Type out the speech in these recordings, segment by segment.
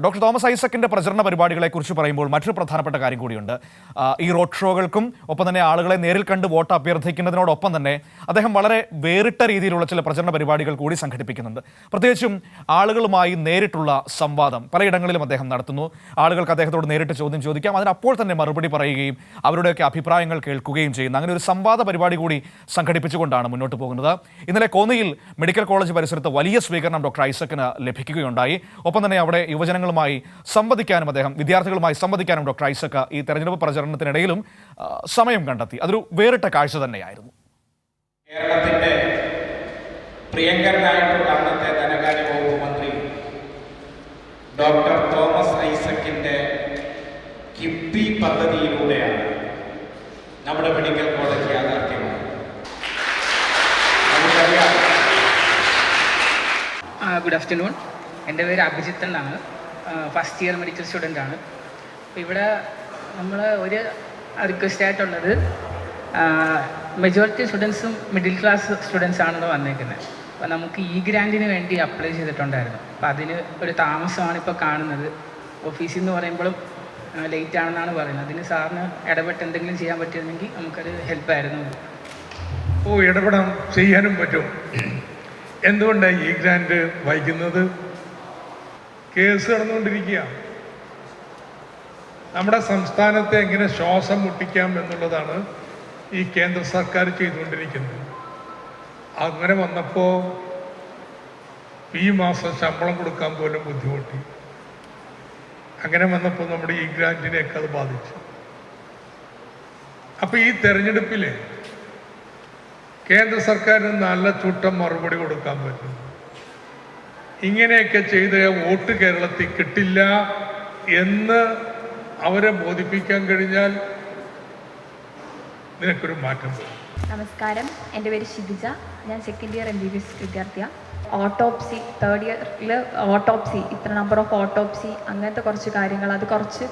Doctor Thomas ഐസക്കിന്റെ പ്രചരണ പരിപാടികളെ കുറിച്ച് പറയുമ്പോൾ മറ്റൊരു പ്രധാനപ്പെട്ട കാര്യം കൂടിയുണ്ട്. ഈ റോഡ് ഷോകൾക്കും ഒപ്പം തന്നെ ആളുകളെ നേരിൽ കണ്ട് വോട്ട് അഭ്യർത്ഥിക്കുന്നതിനോടൊപ്പം തന്നെ അദ്ദേഹം വളരെ വേറിട്ട രീതിയിലുള്ള ചില പ്രചരണ പരിപാടികൾ കൂടി സംഘടിപ്പിക്കുന്നുണ്ട്. പ്രത്യേകിച്ചും ആളുകളുമായി നേരിട്ടുള്ള സംവാദം പലയിടങ്ങളിലും അദ്ദേഹം നടത്തുന്നു. ആളുകൾക്ക് അദ്ദേഹത്തോട് നേരിട്ട് ചോദ്യം ചോദിക്കാം. അതിന് അപ്പോൾ തന്നെ മറുപടി പറയുകയും അവരുടെയൊക്കെ അഭിപ്രായങ്ങൾ കേൾക്കുകയും ചെയ്യുന്നു. അങ്ങനെ ഒരു സംവാദ പരിപാടി കൂടി സംഘടിപ്പിച്ചുകൊണ്ടാണ് മുന്നോട്ട് പോകുന്നത്. ഇന്നലെ കോന്നിയിൽ മെഡിക്കൽ കോളേജ് പരിസരത്ത് വലിയ സ്വീകരണം ഡോക്ടർ ഐസക്കിന് ലഭിക്കുകയുണ്ടായി. ഒപ്പം തന്നെ അവിടെ യുവജനങ്ങളുമായി സംവദിക്കാനും അദ്ദേഹം വിദ്യാർത്ഥികളുമായി സംവദിക്കാനും ഡോക്ടർ ഐസക്ക ഈ തെരഞ്ഞെടുപ്പ് പ്രചരണത്തിനിടയിലും സമയം കണ്ടെത്തി. അതൊരു വേറിട്ട കാഴ്ച തന്നെയായിരുന്നു. കേരളത്തിന്റെ പ്രിയങ്കരനായിട്ടുള്ള അന്നത്തെ ധനകാര്യ വകുപ്പ് മന്ത്രി ഡോക്ടർ തോമസ് ഐസക്കിന്റെ കിഫ്ബി പദ്ധതിയിലൂടെയാണ് നമ്മുടെ മെഡിക്കൽ കോളേജ് യാഥാർത്ഥ്യമാണ് നമുക്കറിയാം. Good afternoon. എന്റെ പേര് അഭിജിത്ത് എന്നാണ്. ഫസ്റ്റ് ഇയർ മെഡിക്കൽ സ്റ്റുഡന്റ് ആണ്. അപ്പോൾ ഇവിടെ നമ്മൾ ഒരു റിക്വസ്റ്റ് ആയിട്ടുള്ളത് മെജോറിറ്റി സ്റ്റുഡൻസും മിഡിൽ ക്ലാസ് സ്റ്റുഡൻസ് ആണെന്ന് വന്നേക്കുന്നത് അപ്പോൾ നമുക്ക് ഈ ഗ്രാൻഡിന് വേണ്ടി അപ്ലൈ ചെയ്തിട്ടുണ്ടായിരുന്നു. അപ്പോൾ അതിന് ഒരു താമസമാണ് ഇപ്പോൾ കാണുന്നത്. ഓഫീസിൽ നിന്ന് പറയുമ്പോഴും ലേറ്റ് ആണെന്നാണ് പറയുന്നത്. അതിന് സാറിന് ഇടപെട്ട് എന്തെങ്കിലും ചെയ്യാൻ പറ്റിയിരുന്നെങ്കിൽ നമുക്കത് ഹെൽപ്പായിരുന്നു ഓ ഇടപെടാം ചെയ്യാനും പറ്റും. എന്തുകൊണ്ടാണ് ഈ ഗ്രാൻഡ് വൈകുന്നത് കേസ് നടന്നുകൊണ്ടിരിക്കുക നമ്മുടെ സംസ്ഥാനത്തെ എങ്ങനെ ശ്വാസം മുട്ടിക്കാം എന്നുള്ളതാണ് ഈ കേന്ദ്ര സർക്കാർ ചെയ്തുകൊണ്ടിരിക്കുന്നത്. അങ്ങനെ വന്നപ്പോൾ ഈ മാസം ശമ്പളം കൊടുക്കാൻ പോലും ബുദ്ധിമുട്ടി. അങ്ങനെ വന്നപ്പോൾ നമ്മുടെ ഈ ഗ്രാന്റിനെയൊക്കെ അത് ബാധിച്ചു. അപ്പൊ ഈ തെരഞ്ഞെടുപ്പിൽ കേന്ദ്ര സർക്കാരിന് നല്ല ചുട്ടം മറുപടി കൊടുക്കാൻ പറ്റും. ഇങ്ങനെയൊക്കെ ചെയ്ത് വോട്ട് കേരളത്തിൽ കിട്ടില്ല എന്ന് അവരെ ബോധിപ്പിക്കാൻ കഴിഞ്ഞാൽ നിനക്കൊരു മാറ്റം വരും. നമസ്കാരം. എന്റെ പേര് ഷിബിജ. ഞാൻ second year M B B S വിദ്യാർത്ഥിയാണ് ഓട്ടോപ്സി തേർഡ് ഇയറിൽ ഓട്ടോപ്സി ഇത്ര നമ്പർ ഓഫ് ഓട്ടോപ്സി അങ്ങനത്തെ കുറച്ച് കാര്യങ്ങൾ. അത് കുറച്ച്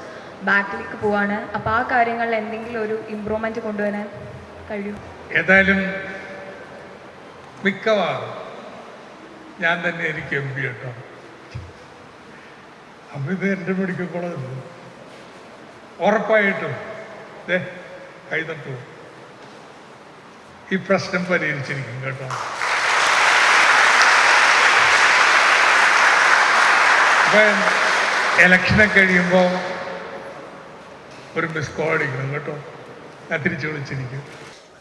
ബാക്കിലേക്ക് പോവാണ്. അപ്പോൾ ആ കാര്യങ്ങളിൽ എന്തെങ്കിലും ഒരു ഇമ്പ്രൂവ്മെന്റ് കൊണ്ടുവരാൻ കഴിയും ഏതായാലും മിക്കവാറും ഞാൻ തന്നെ എനിക്ക് എം പി കേട്ടോ അപ്പൊ ഇത് എന്റെ മെഡിക്കൽ കോളേജ് ഉറപ്പായിട്ടും. കൈതട്ടു. ഈ പ്രശ്നം പരിഹരിച്ചിരിക്കും കേട്ടോ. അപ്പൊ ഇലക്ഷനൊക്കെ കഴിയുമ്പോൾ ഒരു മിസ് കോൾ അടിക്കണം കേട്ടോ. ഞാൻ തിരിച്ചു വിളിച്ചിരിക്കും.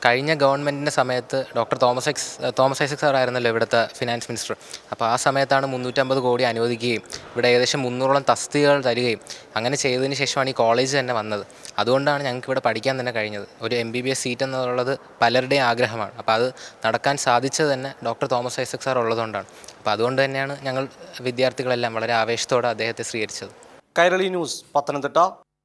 കഴിഞ്ഞ ഗവൺമെന്റിന്റെ സമയത്ത് doctor Thomas ex Thomas Isaac sir ആയിരുന്നല്ലോ ഇവിടുത്തെ ഫിനാൻസ് മിനിസ്റ്റർ. അപ്പോൾ ആ സമയത്താണ് മുന്നൂറ്റമ്പത് കോടി അനുവദിക്കുകയും ഇവിടെ ഏകദേശം മുന്നൂറോളം തസ്തികകൾ തരികയും അങ്ങനെ ചെയ്തതിന് ശേഷമാണ് ഈ കോളേജ് തന്നെ വന്നത്. അതുകൊണ്ടാണ് ഞങ്ങൾക്ക് ഇവിടെ പഠിക്കാൻ തന്നെ കഴിഞ്ഞത്. ഒരു M B B S seat എന്നുള്ളത് പലരുടെയും ആഗ്രഹമാണ്. അപ്പോൾ അത് നടക്കാൻ സാധിച്ചത് തന്നെ ഡോക്ടർ തോമസ് ഐസക് സാർ ഉള്ളതുകൊണ്ടാണ്. അപ്പോൾ അതുകൊണ്ട് തന്നെയാണ് ഞങ്ങൾ വിദ്യാർത്ഥികളെല്ലാം വളരെ ആവേശത്തോടെ അദ്ദേഹത്തെ സ്വീകരിച്ചത്. കൈരളി ന്യൂസ് പത്തനംതിട്ട.